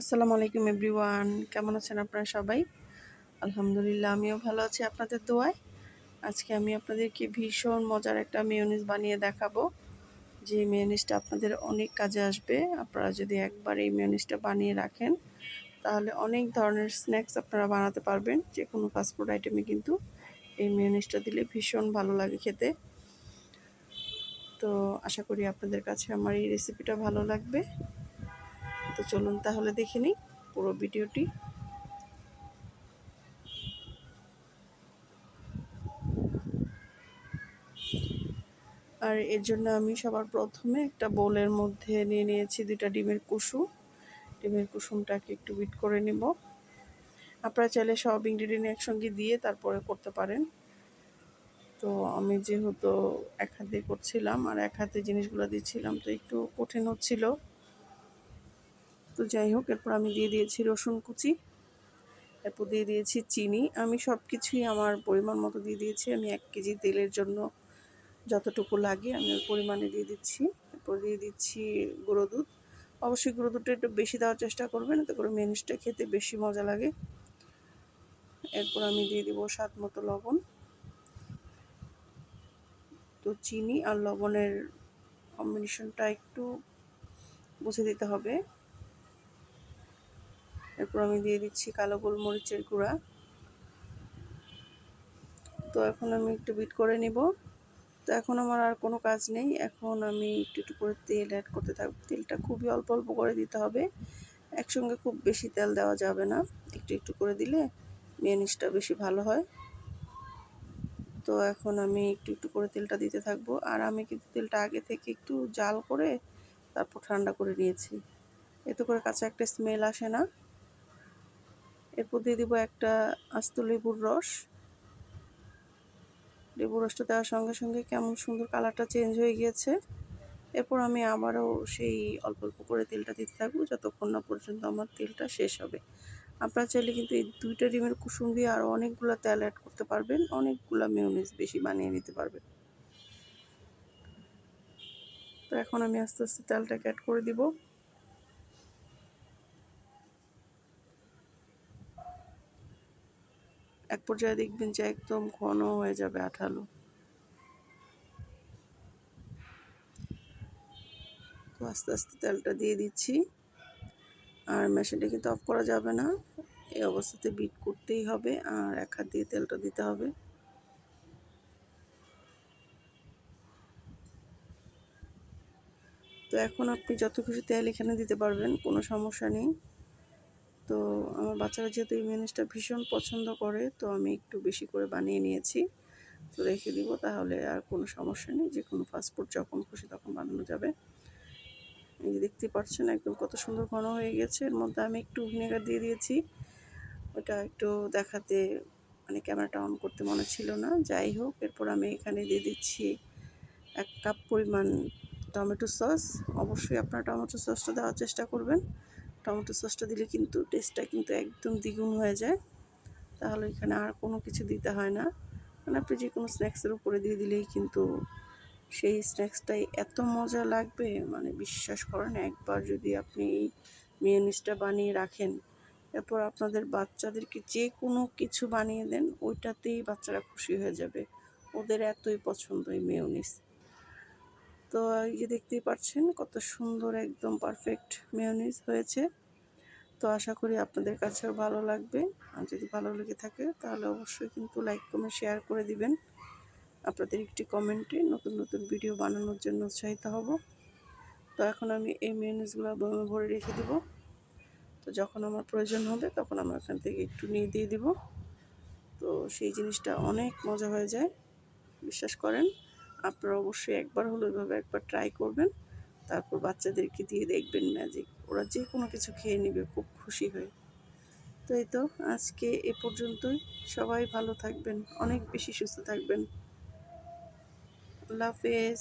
আসসালামু আলাইকুম এভরিওয়ান। কেমন আছেন আপনারা সবাই? আলহামদুলিল্লাহ, আমিও ভালো আছি আপনাদের দোয়ায়। আজকে আমি আপনাদেরকে ভীষণ মজার একটা মেয়নিজ বানিয়ে দেখাবো। যে মেয়নিজটা আপনাদের অনেক কাজে আসবে। আপনারা যদি একবার এই মেয়নিজটা বানিয়ে রাখেন, তাহলে অনেক ধরনের স্ন্যাক্স আপনারা বানাতে পারবেন। যে কোনো ফাস্টফুড আইটেমে কিন্তু এই মেয়নিজটা দিলে ভীষণ ভালো লাগে খেতে। তো আশা করি আপনাদের কাছে আমার এই রেসিপিটা ভালো লাগবে। তো চলুন তাহলে দেখে নিই পুরো ভিডিওটি। আর এর জন্য আমি সবার প্রথমে একটা বোলের মধ্যে নিয়ে নিয়েছি দুইটা ডিমের কুসুম। ডিমের কুসুমটাকে একটু বিট করে নিব। আপনারা চাইলে সব ইনগ্রিডিয়েন্ট একসঙ্গে দিয়ে তারপরে করতে পারেন। তো আমি যেহেতু এক হাতে করছিলাম আর এক হাতে জিনিসগুলো দিচ্ছিলাম, তো একটু কঠিন হচ্ছিল তো যাই হোক, এরপর আমি দিয়ে দিয়েছি রসুন কুচি, এরপর দিয়ে দিয়েছি চিনি। আমি সব কিছুই আমার পরিমাণ মতো দিয়ে দিয়েছি। আমি এক কেজি তেলের জন্য যতটুকু লাগে আমি ওই পরিমাণে দিয়ে দিচ্ছি। এরপর দিয়ে দিচ্ছি গুঁড়ো দুধ। অবশ্যই গুঁড়ো দুধটা একটু বেশি দেওয়ার চেষ্টা করবেন, এতে করে মেনুসটা খেতে বেশি মজা লাগে। এরপর আমি দিয়ে দিব স্বাদ মতো লবণ। তো চিনি আর লবণের কম্বিনেশনটা একটু বুঝে দিতে হবে। এরপর আমি দিয়ে দিচ্ছি কালো গোলমরিচের গুঁড়া। তো এখন আমি একটু বিট করে নিব। তো এখন আমার আর কোনো কাজ নেই। এখন আমি একটু একটু করে তেল অ্যাড করতে থাকব তেলটা খুবই অল্প অল্প করে দিতে হবে। একসঙ্গে খুব বেশি তেল দেওয়া যাবে না। একটু একটু করে দিলে মেয়নিজটা বেশি ভালো হয়। তো এখন আমি একটু একটু করে তেলটা দিতে থাকব। আর আমি কিন্তু তেলটা আগে থেকে একটু জাল করে তারপর ঠান্ডা করে নিয়েছি। এতে করে কাঁচা একটা স্মেল আসে না। এরপর দিয়ে দিব একটা আস্ত লেবুর রস। লেবুর রসটা দেওয়ার সঙ্গে সঙ্গে কেমন সুন্দর কালারটা চেঞ্জ হয়ে গিয়েছে। এরপর আমি আবারও সেই অল্প অল্প করে তেলটা দিতে থাকব, যতক্ষণ না পর্যন্ত আমার তেলটা শেষ হবে। আপনারা চাইলে কিন্তু এই দুইটা ডিমের কুসুম দিয়ে আরও অনেকগুলো তেল অ্যাড করতে পারবেন, অনেকগুলো মেয়নিজ বেশি বানিয়ে নিতে পারবেন। তো এখন আমি আস্তে আস্তে তেলটাকে অ্যাড করে দিব। এক পর্যায়ে দেখবেন যে একদম ঘন হয়ে যাবে আঠালো। তো আস্তে আস্তে তেলটা দিয়ে দিচ্ছি। আর মেশিনটা কিন্তু অফ করা যাবে না। এই অবস্থাতে বিট করতেই হবে আর এক হাত দিয়ে তেলটা দিতে হবে। তো এখন আপনি যত খুশি তেল এখানে দিতে পারবেন, কোনো সমস্যা নেই। তো আমার বাচ্চারা যেহেতু এই মেনুসটা ভীষণ পছন্দ করে, তো আমি একটু বেশি করে বানিয়ে নিয়েছি। তো রেখে দিব, তাহলে আর কোনো সমস্যা নেই যে কোনো ফাস্টফুড যখন খুশি তখন বানানো যাবে। এই যে দেখতে পাচ্ছেন একদম কত সুন্দর ঘন হয়ে গেছে, এর মধ্যে আমি একটু ভিনেগার দিয়ে দিয়েছি। ওটা একটু দেখাতে মানে ক্যামেরাটা অন করতে মনে ছিল না। যাই হোক, এরপর আমি এখানে দিয়ে দিচ্ছি এক কাপ পরিমাণ টমেটো সস অবশ্যই আপনারা টমেটো সসটা দেওয়ার চেষ্টা করবেন। টমেটো সসটা দিলে কিন্তু টেস্টটা কিন্তু একদম দ্বিগুণ হয়ে যায়। তাহলে এখানে আর কোনো কিছু দিতে হয় না। মানে আপনি যে কোনো স্ন্যাক্সের উপরে দিয়ে দিলেই কিন্তু সেই স্ন্যাক্সটাই এত মজা লাগবে। মানে বিশ্বাস করেন, একবার যদি আপনি এই মেয়নিজটা বানিয়ে রাখেন, এরপর আপনাদের বাচ্চাদেরকে যে কোনো কিছু বানিয়ে দেন, ওইটাতেই বাচ্চারা খুশি হয়ে যাবে। ওদের এতই পছন্দ এই মেয়নিজ তো এই যে দেখতেই পাচ্ছেন, কত সুন্দর একদম পারফেক্ট মেয়নিজ হয়েছে। তো আশা করি আপনাদের কাছেও ভালো লাগবে। আর যদি ভালো লেগে থাকে, তাহলে অবশ্যই কিন্তু লাইক কমেন্ট শেয়ার করে দিবেন। আপনাদের একটি কমেন্টে নতুন নতুন ভিডিও বানানোর জন্য উৎসাহিত হব। তো এখন আমি এই মেয়নিজগুলো বমে ভরে রেখে দেব। তো যখন আমার প্রয়োজন হবে, তখন আমি এখান থেকে একটু নিয়ে দিয়ে দিব। তো সেই জিনিসটা অনেক মজা হয়ে যায়, বিশ্বাস করেন। আপনারা অবশ্যই একবার হলো এভাবে একবার ট্রাই করবেন। তারপর বাচ্চাদেরকে দিয়ে দেখবেন ম্যাজিক ওরা যে কোনো কিছু খেয়ে নেবে, খুব খুশি হয়ে। তো এই তো আজকে এ পর্যন্তই। সবাই ভালো থাকবেন, অনেক বেশি সুস্থ থাকবেন। আল্লাহ হাফেজ।